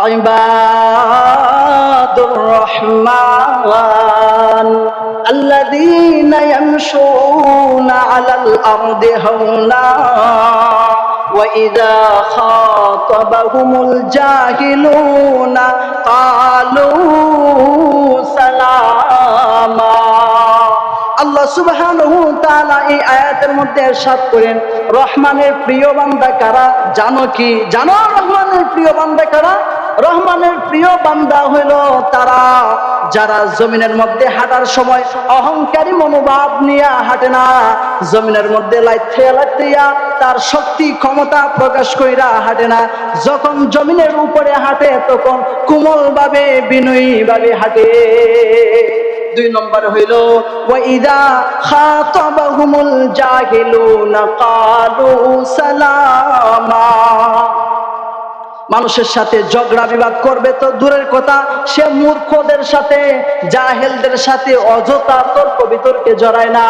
عباد الرحمن الذين يمشون على الأرض هونا وإذا خاطبهم الجاهلون قالوا سلاما আল্লাহ সুবহানাহু তাআলা এই আয়াতের মধ্যে ارشاد করেন রহমানের প্রিয় বান্দা কারা জানো কি জানো রহমানের প্রিয় বান্দা কারা রহমানের প্রিয় বান্দা হইল তারা, যারা জমিনের মধ্যে হাঁটার সময় অহংকারী মনোভাব নিয়ে হাঁটে না। জমিনের মধ্যে তার শক্তি, ক্ষমতা প্রকাশ কইরা হাঁটে না। যখন জমিনের উপরে হাঁটে, তখন কোমল ভাবে বিনয়ী ভাবে হাঁটে। দুই নম্বর হইল ওয়াইদা খাতাবাহুমুল জাহিলুনা ক্বালু সালামা। মানুষের সাথে ঝগড়া বিবাদ করবে তো দূরের কথা, সে মূর্খদের সাথে, জাহেলদের সাথে অযথা তর্ক বিতর্কে জড়ায় না।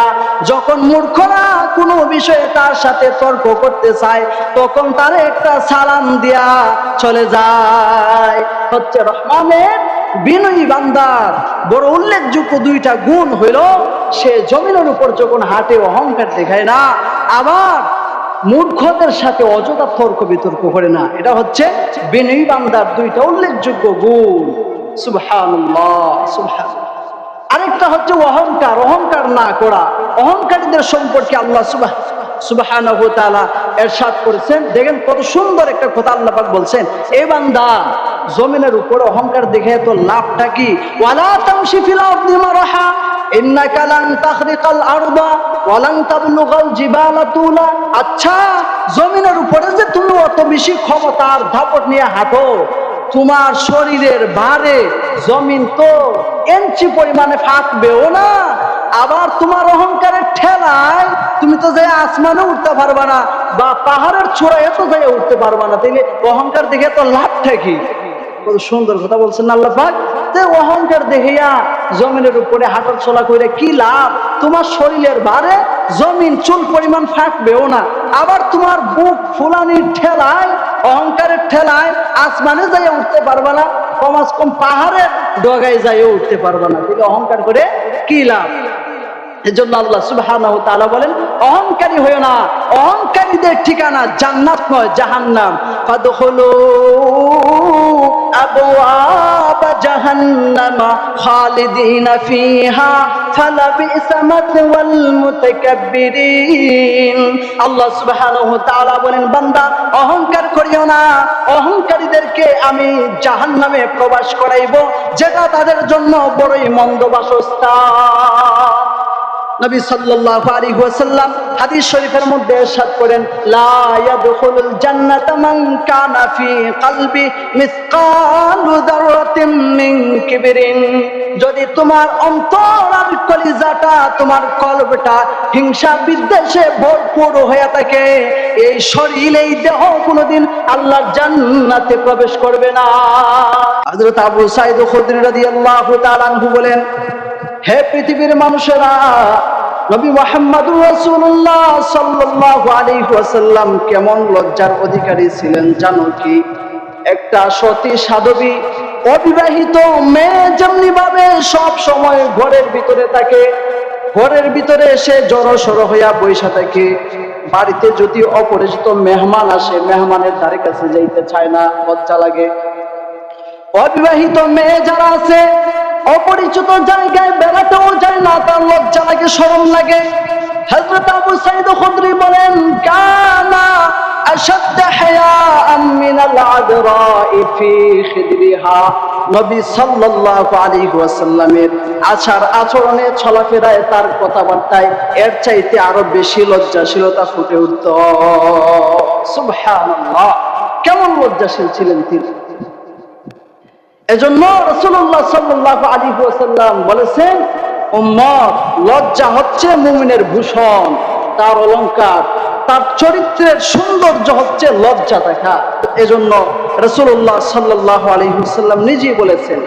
যখন মূর্খরা কোনো বিষয়ে তার সাথে তর্ক করতে চায়, তখন তার একটা সালাম দিয়া চলে যায়। হচ্ছে রহমানের বিনয়ী বান্দার বড় উল্লেখযোগ্য দুইটা গুণ হইল, সে জমিনের উপর যখন হাটে, অহংকার দেখায় না। আবার মূর্খদের সাথে অযথা তর্ক বিতর্ক করে না। এটা হচ্ছে বিনয়ী বান্দার দুইটা উল্লেখযোগ্য গুণ। সুবহানাল্লাহ সুবহান আরেকটা হচ্ছে অহংকার অহংকার না করা। অহংকারীদের সম্পর্কে আল্লাহ সুবাহ সুবহানাহু এরশাদ করেছেন। দেখেন কত সুন্দর একটা কথা আল্লাহ পাক বলছেন, এ বান্দা, জমিনের উপর অহংকার দেখে তো লাভটা কি? ওয়ালা তামশি ফিল আরদি ইন্নাকা লান তাখরিকাল আরদা ওয়া লান তাবলুগাল জিবালা তুলা। আচ্ছা জমিনের উপরে যে তুমি অত বেশি ক্ষমতার ধাপট নিয়ে হাঁটো, তোমার শরীরের ভারে জমিন তো এঞ্চি পরিমাণে ফাঁকবেও না। আবার তোমার অহংকারের ঠেলায় তুমি তো যে আসমানে উঠতে পারবা না, বা পাহাড়ের ছোড়ায় তো যাই উঠতে পারবা না, তাইলে অহংকার দেখে তো লাভটা কি কত সুন্দর কথা বলছেন আল্লাহ পাক। যে অহংকার দেখিয়া জমিনের উপরে হাঁটার চলা করে কি লাভ? তোমার শরীরের ভারে জমিন চুল পরিমাণ ফাঁকবেও না। আবার তোমার বুক ফুলানির ঠেলায়, অহংকারের ঠেলায় আসমানে যাইয়া উঠতে পারবা না, কমাস কম পাহাড়ের ডগায় যাইয়া উঠতে পারবা না। তাহলে অহংকার করে কি লাভ? এজন্য আল্লাহ তাআলা বলেন, অহংকারী হইও না, অহংকারীদের ঠিকানা জান্নাত নয় জাহান্নাম। ফাদখুলু ফালাবিসা মাতওয়াল মুতাকাব্বিরিন আল্লাহ সুবহানাহু ওয়া তাআলা বলেন, বান্দা, অহংকার করিও না। অহংকারীদেরকে আমি জাহান্নামে প্রবেশ করাইব, যেটা তাদের জন্য বড়ই মন্দ বাসস্থান। নবী সাল্লাল্লাহু আলাইহি ওয়াসাল্লাম হাদিস শরীফের মধ্যে ارشاد করেন লা ইয়াদখুলুল জান্নাতা মান কানা ফি কলবি মিসকালু যাররাতিন মিন কিবরিন যদি তোমার অন্তর আর কলিজাটা তোমার কলবটা হিংসা বিদ্বেষে ভরপুর হয়ে থাকে এই শরীর এই দেহ কোনোদিন আল্লাহর জান্নাতে প্রবেশ করবে না হযরত আবু সাঈদ খুদরি রাদিয়াল্লাহু তাআলা আনহু বলেন হে পৃথিবীর মানুষেরা, নবী মোহাম্মদ রাসূলুল্লাহ সাল্লাল্লাহু আলাইহি ওয়াসাল্লাম কেমন লজ্জার অধিকারী ছিলেন জানো কি? একটা সতী সাধবী, অবিবাহিত মেয়ে যেমনি ভাবে সব সময় ঘরের ভিতরে থাকে, ঘরের ভিতরে এসে জড়ো সড়ো হইয়া বৈশা থাকে। বাড়িতে যদি অপরিচিত মেহমান আসে, মেহমানের ধারে কাছে যাইতে চায় না, লজ্জা লাগে। অবিবাহিত মেয়ে যারা আছে অপরিচিত জায়গায় বেড়াতেও যায় না, তার লজ্জা লাগে, শরম লাগে। হযরত আবু সাইদ বলেন, কানা হায়াআম মিনাল আদরাই ফি খিদরিহা। নবী সাল্লাল্লাহু আলাইহি ওয়াসাল্লামের আচার আচরণে চলাফেরায় তার কথাবার্তায় এর চাইতে আরও বেশি লজ্জাশীলতা ফুটে উঠত। সুবহানাল্লাহ। কেমন লজ্জাশীল ছিলেন তিনি? এজন্য রসুল্লাহ সাল্লাহ আলী ওসাল্লাম বলেছেন, উম্মত লজ্জা হচ্ছে মুমিনের ভূষণ, তার অলংকার, তার চরিত্রের সৌন্দর্য হচ্ছে লজ্জা দেখা। এজন্য রসুল্লাহ সাল্লাহ আলী হুসাল্লাম নিজেই বলেছেন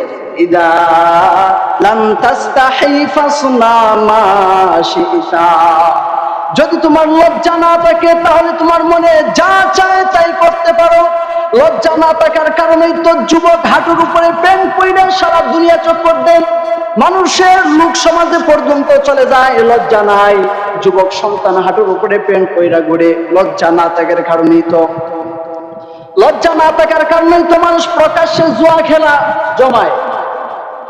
যদি তোমার লজ্জা না থাকে, তাহলে তোমার মনে যা চায় তাই করতে পারো। লজ্জা না থাকার কারণেই তো যুবক হাঁটুর উপরে প্যান্ট পরে সারা দুনিয়া চক্কর দেন মানুষের লোক সমাজে পর্যন্ত চলে যায়, লজ্জা নাই। যুবক সন্তান হাঁটুর উপরে প্যান্ট পইরা ঘুরে, লজ্জা না থাকার কারণেই তো। লজ্জা না থাকার কারণেই তো মানুষ প্রকাশ্যে জুয়া খেলা জমায়।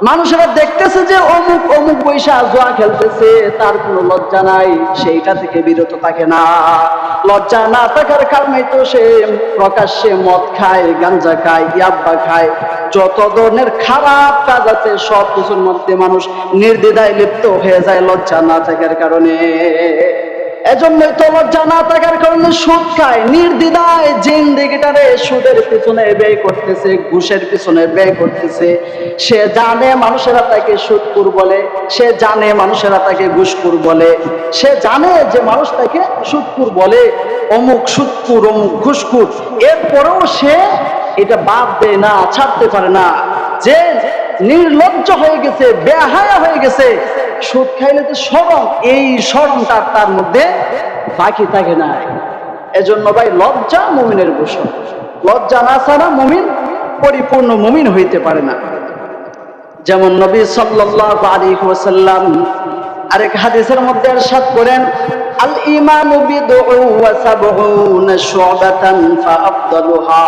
মানুষেরা দেখতেছে যে অমুক অমুক বৈশা জুয়া খেলতেছে, তার কোনো লজ্জা নাই, সেইটা থেকে বিরত থাকে না। লজ্জা না থাকার কারণে তো সে প্রকাশ্যে মদ খায়, গাঞ্জা খায়, ইয়াব্বা খায়। যত ধরনের খারাপ কাজ আছে সব কিছুর মধ্যে মানুষ নির্দ্বিধায় লিপ্ত হয়ে যায় লজ্জা না থাকার কারণে। এজন্যই তো লজ্জা না থাকার কারণে সুদ খায়। নির্দ্বিধায় জিন্দিগিটারে সুদের পিছনে ব্যয় করতেছে, ঘুষের পিছনে ব্যয় করতেছে। সে জানে মানুষেরা তাকে সুদপুর বলে, সে জানে মানুষেরা তাকে ঘুষপুর বলে। সে জানে যে মানুষ তাকে সুদপুর বলে, অমুক সুদপুর অমুক ঘুষপুর এরপরেও সে এটা বাদ দেয় না, ছাড়তে পারে না। যে নির্লজ্জ হয়ে গেছে, বেহায়া হয়ে গেছে সুদ খাইলে তো সরম এই সরমটা তার মধ্যে বাকি থাকে না এজন্য ভাই লজ্জা মুমিনের ভূষণ লজ্জা না ছাড়া মুমিন পরিপূর্ণ মুমিন হইতে পারে না যেমন নবী সাল্লাল্লাহু আলাইহি ওয়াসাল্লাম আরেক হাদিসের মধ্যে ارشاد করেন আল ঈমানু বিদউ ওয়া সাবউনা শু'বাতান ফাআফদালুহা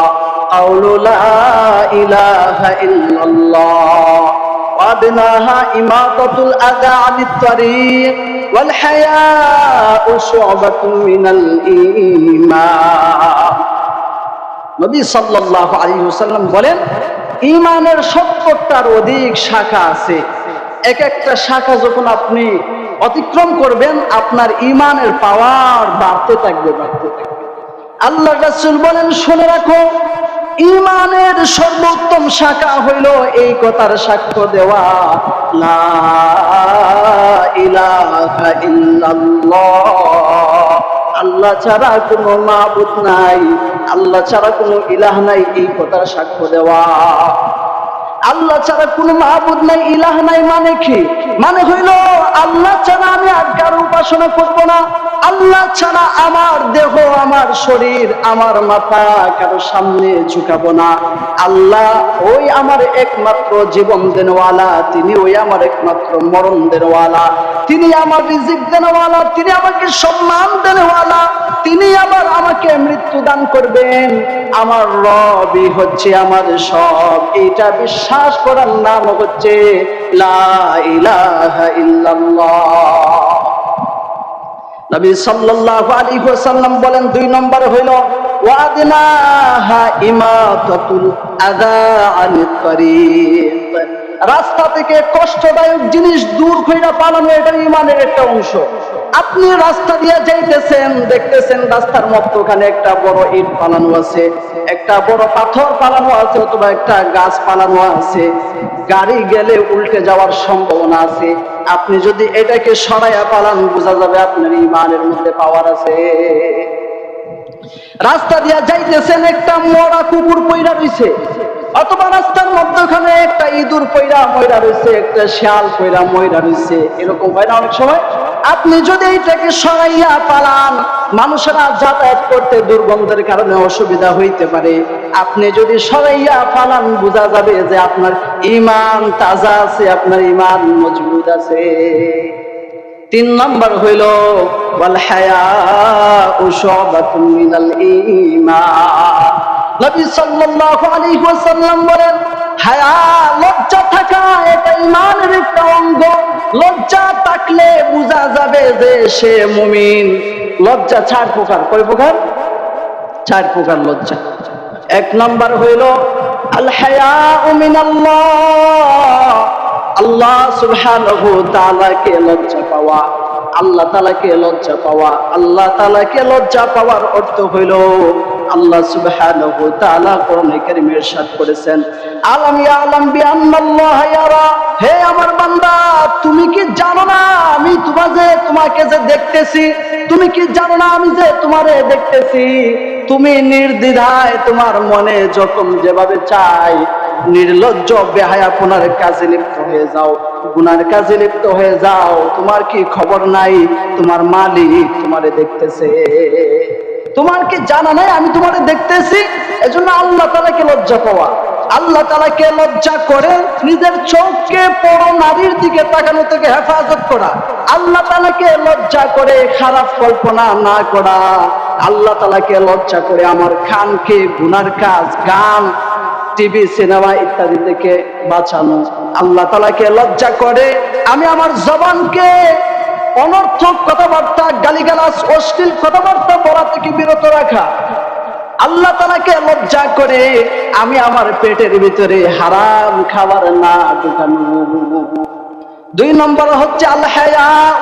قول لا إله إلا الله وأدناها إماطة الأذى عن الطريق والحياء شعبة من الإيمان নবী সাল্লাল্লাহু আলাইহি ওয়াসাল্লাম বলেন ঈমানের সত্তরটার অধিক শাখা আছে এক একটা শাখা যখন আপনি অতিক্রম করবেন আপনার ঈমানের পাওয়ার বাড়তে থাকবে বাড়তে থাকবে আল্লাহ রাসূল বলেন শুনে রাখো ইমানের সর্বোত্তম শাখা হইল এই কথার সাক্ষ্য দেওয়া। লা ইলাহা ইল্লাল্লাহ। আল্লাহ ছাড়া কোনো মাবুদ নাই, আল্লাহ ছাড়া কোনো ইলাহ নাই, এই কথার সাক্ষ্য দেওয়া। আল্লাহ ছাড়া কোনো মাহবুদ নাই, ইলাহ নাই মানে কি? মানে হইল আল্লাহ ছাড়া আমি আর কারও উপাসনা করব না, আল্লাহ ছাড়া আমার দেহ শরীর আমার মাথা কারও সামনে ঝুঁকাবো না। আল্লাহ ওই আমার একমাত্র জীবন দেনওয়ালা, তিনি ওই আমার একমাত্র মরণ দেনওয়ালা। তিনি আমার রিজিক দেনওয়ালা, তিনি আমাকে সম্মান দেনওয়ালা। তিনি আবার আমাকে মৃত্যু দান করবেন। আমার রবি হচ্ছে আমার সব। এটা বিশ্বাস করার নাম হচ্ছে লা ইলাহা ইল্লাল্লাহ। নবী সাল্লাল্লাহু আলাইহি ওয়াসাল্লাম বলেন, দুই নম্বর হইল, ওয়াদনাহা ইমাতাতুল আযা আনিত তরিক রাস্তা থেকে কষ্টদায়ক জিনিস দূর কইরা পালানো এটা ইমানের একটা অংশ। আপনি রাস্তা দিয়ে যাইতেছেন, দেখতেছেন রাস্তার মধ্যখানে একটা বড় ইট পালানো আছে, একটা বড় পাথর পালানো আছে, অথবা একটা গাছ পালানো আছে। গাড়ি গেলে উল্টে যাওয়ার সম্ভাবনা আছে। আপনি যদি এটাকে সরাইয়া পালান, বোঝা যাবে আপনার ইমানের মধ্যে পাওয়ার আছে। রাস্তা দিয়া যাইতেছেন, একটা মরা কুকুর পইরা রইছে অথবা রাস্তার মধ্যখানে একটা ইঁদুর পইরা ময়রা রয়েছে একটা শিয়াল পইরা ময়রা রয়েছে এরকম হয় না অনেক সময়? আপনি যদি এইটাকে সরাইয়া পালান, মানুষেরা যাতায়াত করতে দুর্গন্ধের কারণে অসুবিধা হইতে পারে। আপনি যদি সরাইয়া পালান, বোঝা যাবে যে আপনার ইমান তাজা আছে, আপনার ইমান মজবুত আছে। তিন নম্বর হইল, ওয়াল হায়া উশবাতুন মিনাল ঈমান। নবী সাল্লাল্লাহু আলাইহি ওয়াসাল্লাম বলেন, হায়া লজ্জা থাকা এটা ঈমানের একটা অঙ্গ। লজ্জা থাকলে বোঝা যাবে যে সে মুমিন। লজ্জা চার প্রকার। কয় প্রকার? চার প্রকার লজ্জা। এক নম্বর হইল, আল হায়া মিনাল্লাহ। আল্লাহ সুবহানাহু তাআলাকে লজ্জা পাওয়া। আল্লাহ তাআলাকে লজ্জা পাওয়া। আল্লাহ তাআলাকে লজ্জা পাওয়ার অর্থ হইল আল্লাহ সুবহানাহু তাআলা কোরআনে কারীমে ইরশাদ করেছেন। আলাম ইয়ালাম বিআন্নাল্লাহ ইয়ারা। হে আমার বান্দা, তুমি কি জানো না আমি তোমাকে তোমাকে যে দেখতেছি? তুমি কি জানো না আমি যে তোমারে দেখতেছি? তুমি নির্দ্বিধায় তোমার মনে যখন যেভাবে চাই, নির্লজ্জ, বেহায়া বেহায়াপনার কাজে লিপ্ত হয়ে যাও। গুনার কাজে লিপ্ত হয়ে যাও। তোমার কি খবর নাই? তোমার মালিক তোমারে দেখতেছে। তোমার কি জানা নাই? আমি তোমারে দেখতেছি। এজন্য আল্লাহ তালাকে লজ্জা পাওয়া। আল্লাহ তালাকে লজ্জা করে নিজের চোখকে বড় নারীর দিকে তাকানো থেকে হেফাজত করা। আল্লাহ তালাকে লজ্জা করে খারাপ কল্পনা না করা। আল্লাহ তালাকে লজ্জা করে আমার খানকে গুনার কাজ, গান, টিভি, সিনেমা ইত্যাদি থেকে বাঁচানো। আল্লাহ তালাকে লজ্জা করে আমি আমার জবানকে অনর্থক কথাবার্তা, গালিগালাজ, অশ্লীল কথাবার্তা বলা থেকে বিরত রাখা। আল্লাহ তালাকে লজ্জা করে আমি আমার পেটের ভিতরে হারাম খাবার না ঢুকানো। দুই নম্বর হচ্ছে আল্লাহ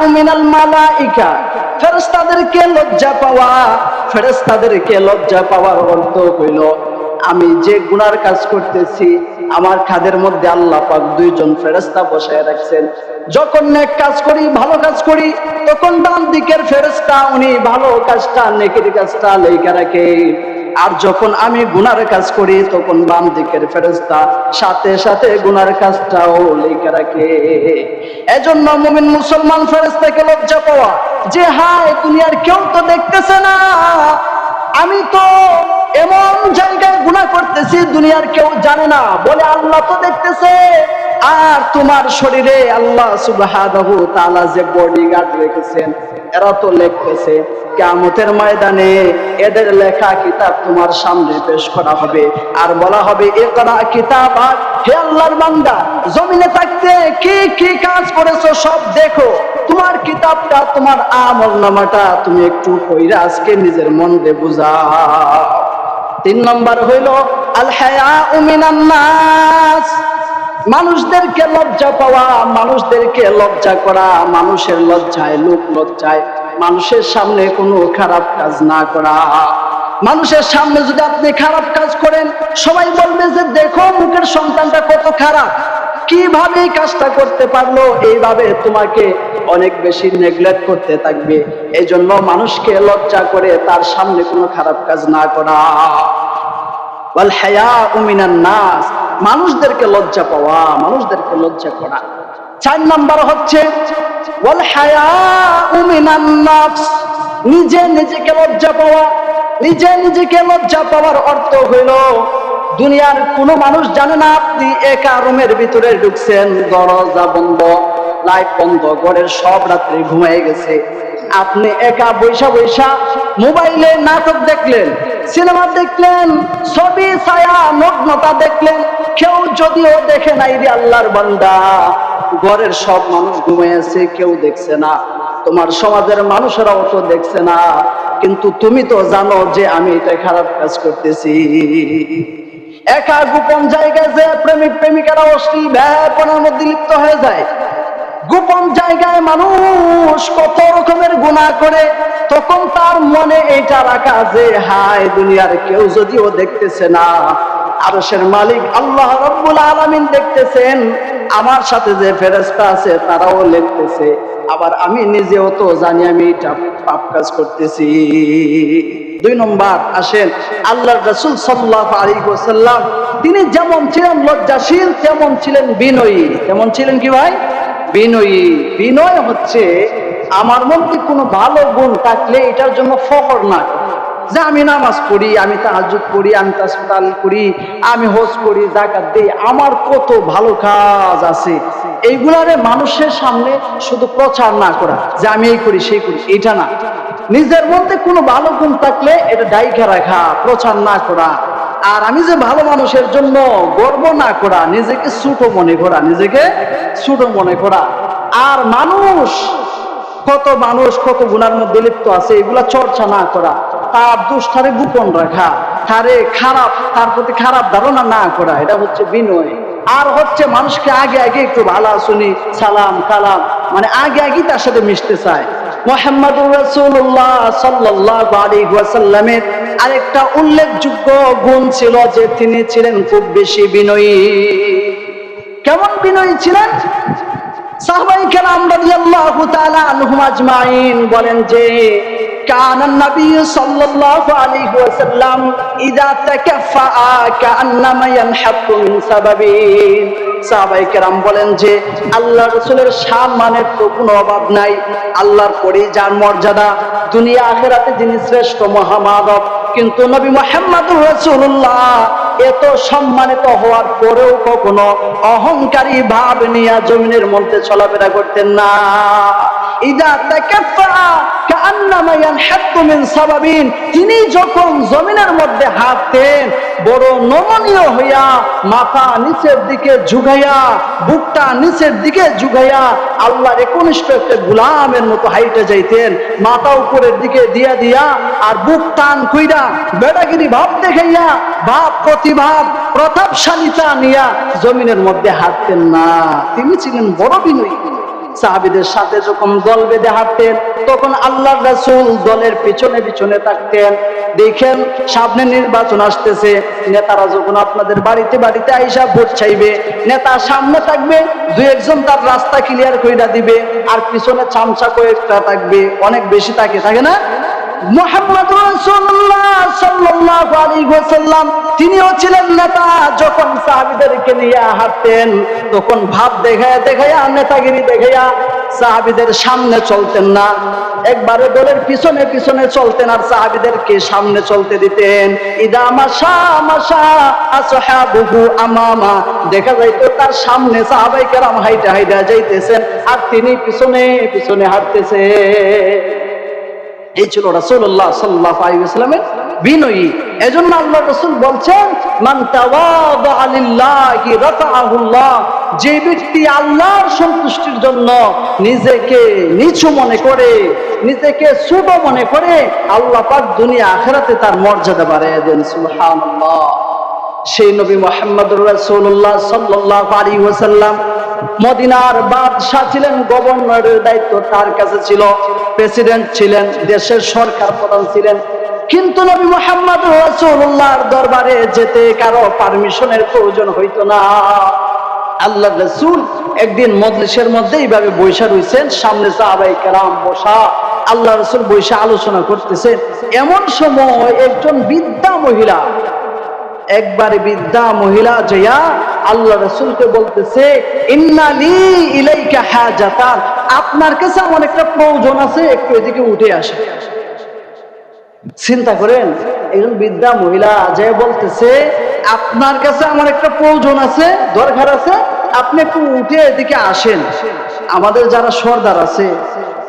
উমিনাল মালাইকা। ফেরেশতাদেরকে লজ্জা পাওয়া, ফেরেশতাদেরকে লজ্জা পাওয়ার অর্থ হইল আমি যে গুনার কাজ করতেছি, আমার খাদের মধ্যে আল্লাহ পাক দুইজন ফেরেশতা বসায় রাখছেন। যখন নেক কাজ করি, ভালো কাজ করি, তখন ডান দিকের ফেরেশতা, উনি ভালো কাজটা, নেকের কাজটা লেখা রাখে। আর যখন আমি গুনার কাজ করি, তখন বাম দিকের ফেরেস্তা সাথে সাথে গুনার কাজটাও লেখা রাখে। এজন্য মুমিন মুসলমান ফেরেস্তাকে লজ্জা পাওয়া যে, হায়, দুনিয়ার কেউ তো দেখতেছে না। আমি তো এমন জায়গায় গুনাহ করতেছি, দুনিয়ার কেউ জানে না। বলে আল্লাহ তো দেখতেছে। আর তোমার শরীরে আল্লাহ সুবহানাহু তাআলা যে বডিগার্ড রেখেছেন, এরা তো লিখতেছে, কিয়ামতের ময়দানে এদের লেখা কিতাব তোমার সামনে পেশ করা হবে। আর বলা হবে, ইকরা কিতাব, হে আল্লাহর বান্দা, জমিনে থাকতে কি কি কাজ করেছ সব দেখো। তোমার কিতাবটা, তোমার আমল নামাটা তুমি একটু কইরা আজকে নিজের মন দিয়ে বুঝাও। তিন নম্বর হইল আল হায়া মানুষদেরকে লজ্জা পাওয়া, মানুষদেরকে লজ্জা করা, মানুষের লজ্জায় লোক লজ্জায়, মানুষের সামনে কোনো খারাপ কাজ না করা। মানুষের সামনে যদি আপনি খারাপ কাজ করেন, সবাই বলবে যে দেখো মুখের সন্তানটা কত খারাপ। কীভাবে কাজটা করতে পারল? এইভাবে তোমাকে অনেক বেশি নেগলেক্ট করতে থাকবে। এই জন্য মানুষকে লজ্জা করে তার সামনে কোনো খারাপ কাজ না করা। নাস। মানুষদেরকে লজ্জা পাওয়া, মানুষদেরকে লজ্জা করা। চার নাম্বার হচ্ছে, ওয়াল হায়া মিনান নাফস নিজে নিজেকে লজ্জা পাওয়া। নিজে নিজেকে লজ্জা পাওয়ার অর্থ হইল দুনিয়ার কোনো মানুষ জানে না আপনি একা রুমের ভিতরে ঢুকছেন, দরজা বন্ধ, লাইট বন্ধ, ঘরের সব রাত্রে ঘুমাই গেছে। আপনি একা বৈশা বৈশা মোবাইলে নাটক দেখলেন, সিনেমা দেখলেন, ছবি, ছায়া, নগ্নতা দেখলেন, কেউ যদিও দেখে নাই রে আল্লাহর বান্দা। ঘরের সব মানুষ ঘুমিয়ে আছে, কেউ দেখছে না। তোমার সমাজের মানুষেরাও তো দেখছে না। কিন্তু তুমি তো জানো যে আমি এটা খারাপ কাজ করতেছি। একা গোপন জায়গায় যে প্রেমিক প্রেমিকারা অশ্লীল ব্যাপনার মধ্যে লিপ্ত হয়ে যায়। গোপন জায়গায় মানুষ কত রকমের গুণা করে, তখন তার মনে এইটা রাখা যে, হায় দুনিয়ার কেউ যদিও দেখতেছে না। আরশের মালিক আল্লাহ রব্বুল আলামিন দেখতেছেন, আমার সাথে যে ফেরেশতা আছে তারাও লিখতেছে। আবার আমি নিজেও তো জানি আমি এটা পাপ কাজ করতেছি। দুই নম্বর, আসেন আল্লাহ রসুল সাল্লাহ আলী সাল্লাম তিনি যেমন ছিলেন লজ্জাশীল, তেমন ছিলেন বিনয়ী। তেমন ছিলেন কি ভাই? বিনয়ী। বিনয় হচ্ছে, আমার মধ্যে কোনো ভালো গুণ থাকলে এটার জন্য ফখর না। যে আমি নামাজ পড়ি, আমি তাহাজুদ পড়ি আমি তাসতাল করি, আমি হোজ করি জাকাত দিই, আমার কত ভালো কাজ আছে। এইগুলারে মানুষের সামনে শুধু প্রচার না করা, যে আমি এই করি, সেই করি এটা না। নিজের মধ্যে কোনো ভালো গুণ থাকলে এটা ডাইকা রাখা, প্রচার না করা। আর আমি যে ভালো মানুষের জন্য গর্ব না করা, নিজেকে ছোট মনে করা, নিজেকে ছোট মনে করা। আর মানুষ, কত মানুষ, কত গুণার মধ্যে লিপ্ত আছে, এগুলা চর্চা না করা। তার দুষ্ঠারে গোপন রাখা। তারে খারাপ, তার প্রতি খারাপ ধারণা না করা, এটা হচ্ছে বিনয়। আর হচ্ছে মানুষকে আগে আগে একটু ভালো শুনি, সালাম, কালাম মানে আগে আগে তার সাথে মিশতে চায়। মোহাম্মদুর রাসূলুল্লাহ সাল্লাল্লাহু আলাইহি ওয়াসাল্লামের আরেকটা উল্লেখযোগ্য গুণ ছিল যে তিনি ছিলেন খুব বেশি বিনয়ী। কেমন বিনয়ী ছিলেন? সাহবাই কেরাম রাদিয়াল্লাহু তাআলা আনহুম আজমাইন বলেন যে كان النبي صلى الله عليه وسلم إذا تكفأ كأنما ينحط من سبب সাহাবাই কেরাম বলেন যে আল্লাহ রসুলের সম্মানের তো কোনো অভাব নাই আল্লাহর পরেই যার মর্যাদা দুনিয়া আখেরাতে যিনি শ্রেষ্ঠ মহামানব কিন্তু নবী মোহাম্মদুর রাসূলুল্লাহ এত সম্মানিত হওয়ার পরেও কখনো অহংকারী ভাব নিয়ে জমিনের মধ্যে চলাফেরা করতেন না। ইদা তাকাফা কান্নামা ইয়ানহাত্তু মিন সাবাবিন। তিনি যখন জমিনের মধ্যে হাঁটতেন বড় নমনীয় হইয়া মাথা নিচের দিকে ঝুঁকাইয়া, বুকটা নিচের দিকে ঝুঁকাইয়া আল্লাহর একনিষ্ঠ একটা গুলামের মতো হাইটে যাইতেন, মাথা উপরের দিকে দিয়া দিয়া আর বুক টান কইরা বেড়াগিরি ভাব দেখাইয়া, ভাব প্রতিভাব, প্রতাপশালিতা নিয়া জমিনের মধ্যে হাঁটতেন না। তিনি ছিলেন বড় বিনয়ী। সাহাবিদের সাথে যখন দল বেঁধে হাঁটতেন, তখন আল্লাহ রাসুল দলের পিছনে পিছনে থাকতেন দেখেন, সামনে নির্বাচন আসতেছে, নেতারা যখন আপনাদের বাড়িতে বাড়িতে আইসা ভোট চাইবে, নেতা সামনে থাকবে দু একজন তার রাস্তা ক্লিয়ার কইরা দিবে, আর পিছনে চামচা কয়েকটা থাকবে, অনেক বেশি থাকে থাকে না? মোহাম্মদ আলাইহি ওয়াসাল্লাম, তিনিও ছিলেন নেতা। যখন সাহাবিদেরকে নিয়ে হাঁটতেন, তখন ভাব দেখায়া দেখায়া, নেতাগিরি দেখায়া সাহাবিদের সামনে চলতেন না। একবারে দলের পিছনে পিছনে চলতেন আর সাহাবীদেরকে সামনে চলতে দিতেন। ইদা মাশা মাশা আসহাবুহু আমামা। দেখা যাইতো তার সামনে সাহাবাই কেরাম হাইটা হাইটা যাইতেছেন আর তিনি পিছনে পিছনে হাঁটতেছে এই ছিল রাসূলুল্লাহ সাল্লাল্লাহু আলাইহি ওয়াসাল্লামের বিনয়ী। এজন্য আল্লাহ রাসূল বলছেন, মান যে ব্যক্তি আল্লাহর সন্তুষ্টির জন্য নিজেকে নিচু মনে করে, নিজেকে ছোট মনে করে, আল্লাহ পাক দুনিয়া আখিরাতে তার মর্যাদা বাড়ায় দেন, সুবহানাল্লাহ। সেই নবী মোহাম্মদ রাসূলুল্লাহ সাল্লাল্লাহু আলাইহি ওয়াসাল্লাম মদিনার বাদশাহ ছিলেন, গভর্নরের দায়িত্ব তার কাছে ছিল। প্রেসিডেন্ট ছিলেন, দেশের সরকার প্রধান ছিলেন। কিন্তু নবী মোহাম্মদ রাসূলুল্লাহর দরবারে যেতে কারও পারমিশনের প্রয়োজন হইতো না। আল্লাহ রসুল একদিন মজলিসের মধ্যে এইভাবে বৈশা রইছেন, সামনে সাহাবাই কেরাম বসা। আল্লাহ রসুল বৈশা আলোচনা করতেছেন এমন সময় একজন বিদ্যা মহিলা একবারে বিদ্যা মহিলা জয়া আল্লাহ রসুলকে বলতেছে আপনার কাছে আমার একটা প্রয়োজন আছে, একটু এদিকে উঠে আসে চিন্তা করেন একজন বিদ্যা মহিলা যে বলতেছে, আপনার কাছে আমার একটা প্রয়োজন আছে, দরকার আছে, আপনি একটু উঠে এদিকে আসেন। আমাদের যারা সর্দার আছে,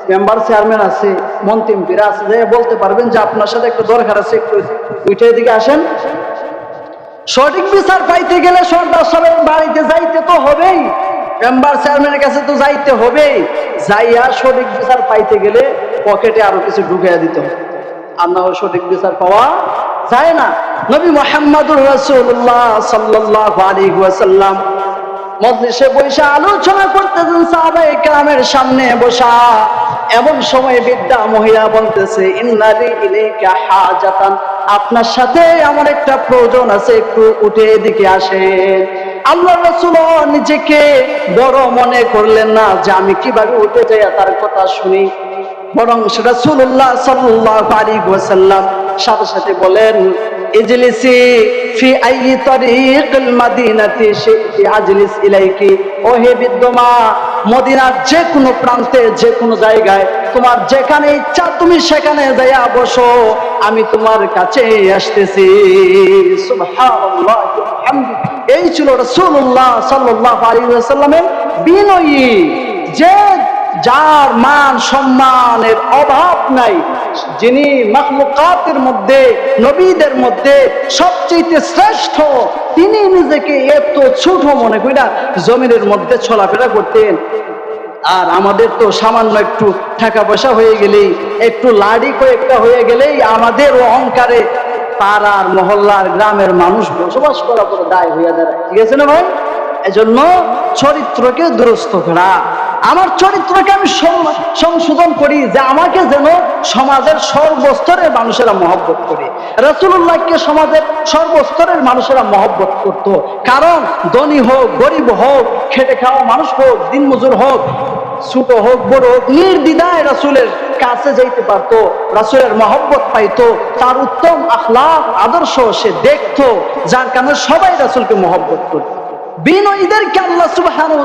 মেম্বার চেয়ারম্যান আছে, মন্ত্রী আছে, যে বলতে পারবেন যে আপনার সাথে একটা দরকার আছে, একটু উঠে এদিকে আসেন। সঠিক বিচার পাইতে গেলে সর্দার সাহেবের বাড়িতে যাইতে তো হবেই। মেম্বার চেয়ারম্যানের কাছে তো যাইতে হবেই। যাইয়া সঠিক বিচার পাইতে গেলে পকেটে আরও কিছু ঢুকিয়ে দিতে হবে। সঠিক বিচার পাওয়া যায় না। নবী মোহাম্মদুর রাসূলুল্লাহ সাল্লাল্লাহু আলাইহি ওয়াসাল্লাম মজলিসে আলোচনা করতেছেন সাহাবায়ে কেরামের সামনে বসা। এমন সময় বিদ্যা মহিলা বলতেছে ইন্নালি ইলাইকা হাজাতান। আপনার সাথে আমার একটা প্রয়োজন আছে, একটু উঠে এদিকে আসেন। আল্লাহ রসুল নিজেকে বড় মনে করলেন না যে আমি কীভাবে উঠে যাই তার কথা শুনি। বরং রাসূলুল্লাহ সাল্লাল্লাহু আলাইহি ওয়াসাল্লাম সাথে সাথে বলেন, ইজলিসি ফি আইয়ি তরিকিল মাদিনাতি শি'তি আজলিস ইলাইকি। ও হে বিদ্যমা মদিনার যে কোনো প্রান্তে যে কোনো জায়গায় তোমার যেখানে ইচ্ছা তুমি সেখানে যাইয়া বসো, আমি তোমার কাছে আসতেছি। এই ছিল রসুল্লাহ সাল্লাহ আলী সাল্লামের বিনয়ী, যে যার মান সম্মানের অভাব নাই, যিনি মাখলুকাতের মধ্যে, নবীদের মধ্যে সবচেয়ে শ্রেষ্ঠ, তিনি নিজেকে এত ছোট মনে কইরা জমিনের মধ্যে চলাফেরা করতেন। আর আমাদের তো সামান্য একটু টাকা পয়সা হয়ে গেলেই, একটু লাড়ি কয়েকটা হয়ে গেলেই আমাদের অহংকারে পাড়ার, মহল্লার গ্রামের মানুষ বসবাস করা পুরো দায় হইয়া দাঁড়ায়। ঠিক আছে না ভাই? এজন্য চরিত্রকে দুরস্ত করা। আমার চরিত্রকে আমি সংশোধন করি যে আমাকে যেন সমাজের সর্বস্তরের মানুষেরা মহব্বত করে। রসুল্লাহকে সমাজের সর্বস্তরের মানুষেরা মহব্বত করত। কারণ ধনী হোক, গরিব হোক, খেটে খাওয়া মানুষ হোক, দিনমজুর হোক, ছোট হোক, বড় হোক, নির্দ্বিধায় রাসুলের কাছে যাইতে পারতো, রাসুলের মহব্বত পাইতো, তার উত্তম আখলাক আদর্শ সে দেখতো, যার কারণে সবাই রাসুলকে মহব্বত করত। বিনয়ীদেরকে আল্লাহ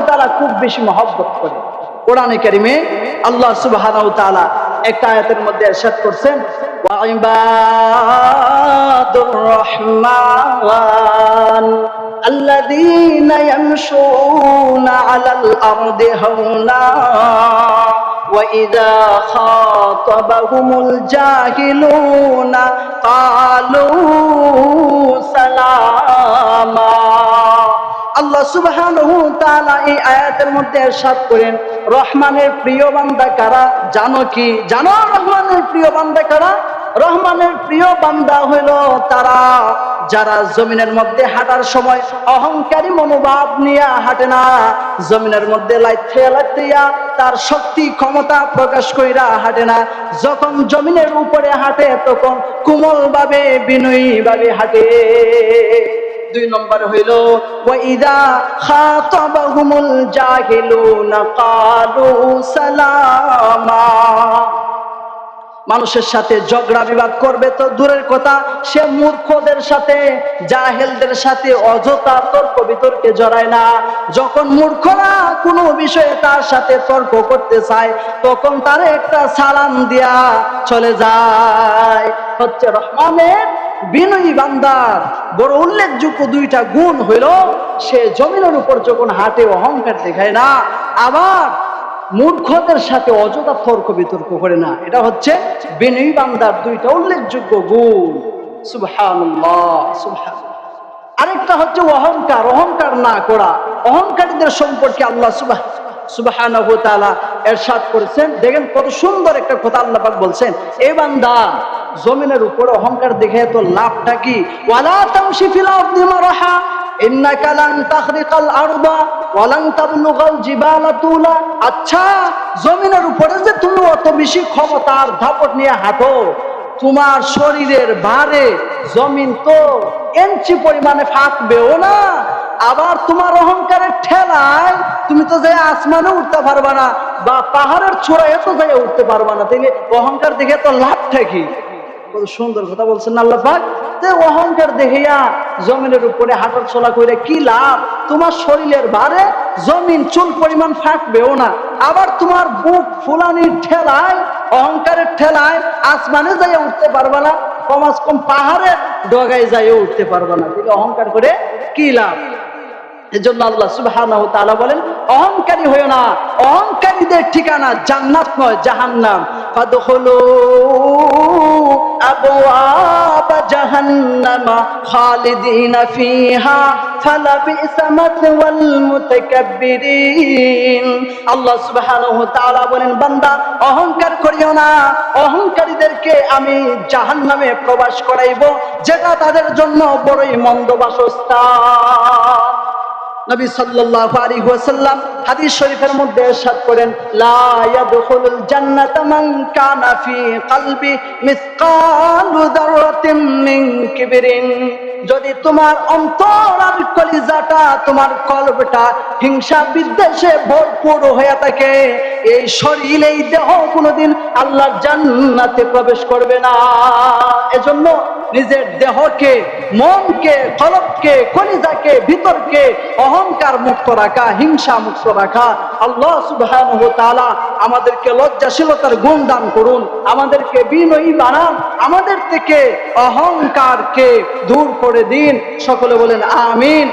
তাআলা খুব বেশি মহব্বত করে। কোরআনে কারিমে আল্লাহ সুবহানাহু ওয়া তাআলা একটা আয়াতের মধ্যে ارشاد করছেন ওয়াইবাদুর রহমান الذين يمشون على الأرض هونا وإذا خاطبهم الجاهلون قالوا سلاما আল্লাহ সুবহানাহু তাআলা এই আয়াতের মধ্যে ارشاد করেন রহমানের প্রিয় বান্দা কারা জানো কি জানো রহমানের প্রিয় বান্দা কারা রহমানের প্রিয় বান্দা হইল তারা যারা জমিনের মধ্যে হাঁটার সময় অহংকারী মনোভাব নিয়ে হাঁটে না জমিনের মধ্যে লাইথে লাইথিয়া তার শক্তি ক্ষমতা প্রকাশ কইরা হাঁটে না যখন জমিনের উপরে হাঁটে তখন কোমল ভাবে বিনয়ী ভাবে হাঁটে দুই নম্বর হইল ওয়াইদা খাতাবাহুমুল জাহিলুনা ক্বালু সালামা। মানুষের সাথে ঝগড়া বিবাদ করবে তো দূরের কথা, সে মূর্খদের সাথে, জাহেলদের সাথে অযথা তর্ক বিতর্কে জড়ায় না। যখন মূর্খরা কোনো বিষয়ে তার সাথে তর্ক করতে চায়, তখন তার একটা সালাম দিয়া চলে যায়। হচ্ছে রহমানের বিনয়ী বান্দার বড় উল্লেখযোগ্য দুইটা গুণ হইল, সে জমিনের উপর যখন হাটে অহংকার দেখায় না, আবার মূর্খদের সাথে অযথা তর্ক বিতর্ক করে না। এটা হচ্ছে বিনয়ী বান্দার দুইটা উল্লেখযোগ্য গুণ। সুবহানাল্লাহ সুবহান আরেকটা হচ্ছে অহংকার। অহংকার না করা। অহংকারীদের সম্পর্কে আল্লাহ সুবাহ ইরশাদ করেছেন। দেখেন কত সুন্দর একটা কথা আল্লাহ পাক বলছেন, এ বান্দা, জমিনের উপরে অহংকার দেখে তো লাভটা কি? ওয়ালা ফিল আচ্ছা জমিনের উপরে যে তুমি অত বেশি ক্ষমতার ধাপট নিয়ে হাঁটো তোমার শরীরের ভারে জমিন তো এনচি পরিমাণে ফাঁকবেও না। আবার তোমার অহংকারের ঠেলায় তুমি তো যে আসমানে উঠতে পারবা না, বা পাহাড়ের চূড়ায় তো যাই উঠতে পারবা না, তাইলে অহংকার দেখে তো লাভ কি? কত সুন্দর কথা বলছেন আল্লাহ পাক। তে অহংকার দেখিয়া জমিনের উপরে হাঁটার চলা করে কি লাভ? তোমার শরীরের ভারে জমিন, চুল পরিমাণ ফাঁকবেও না। আবার তোমার বুক ফুলানির ঠেলায়, অহংকারের ঠেলায়, আসমানে যাইয়া উঠতে পারবে না। কমাস কম পাহাড়ে ডগায় যাইয়া উঠতে পারবে না। অহংকার করে কি লাভ? এজন্য আল্লাহ সুবহানাহু তাআলা বলেন, অহংকারী হইও না। অহংকারীদের ঠিকানা জান্নাত নয়, জাহান্নাম। ফাদখুলু আবওয়াব জাহান্নামা খালিদিনা ফিহা ফালাবিসা মাথওয়াল মুতাকাব্বিরিন। আল্লাহ সুবহানাহু তাআলা বলেন, বান্দা, অহংকার করিও না। অহংকারীদেরকে আমি জাহান্নামে প্রবেশ করাইব, যেটা তাদের জন্য বড়ই মন্দ বাসস্থান। নবী সাল্লাল্লাহু আলাইহি ওয়াসাল্লাম হাদিস শরীফের মধ্যে ارشاد করেন লা ইয়াদখুলুল জান্নাতা মান কানা ফি কলবি মিসকালু যাররাতিন মিন কিবরিন যদি তোমার অন্তর আর কলিজাটা তোমার কলবটা হিংসা বিদ্বেষে ভরপুর হয়ে থাকে এই শরীর এই দেহ কোনোদিন আল্লাহর জান্নাতে প্রবেশ করবে না এজন্য নিজের দেহকে, মনকে, কলবকে, কলিজাকে, ভিতরকে অহংকার মুক্ত রাখা, হিংসা মুক্ত রাখা। আল্লাহ সুবাহ আমাদেরকে লজ্জাশীলতার গুণ দান করুন। আমাদেরকে বিনয়ী বানান। আমাদের থেকে অহংকারকে দূর করে দিন। সকলে বলেন, আমিন।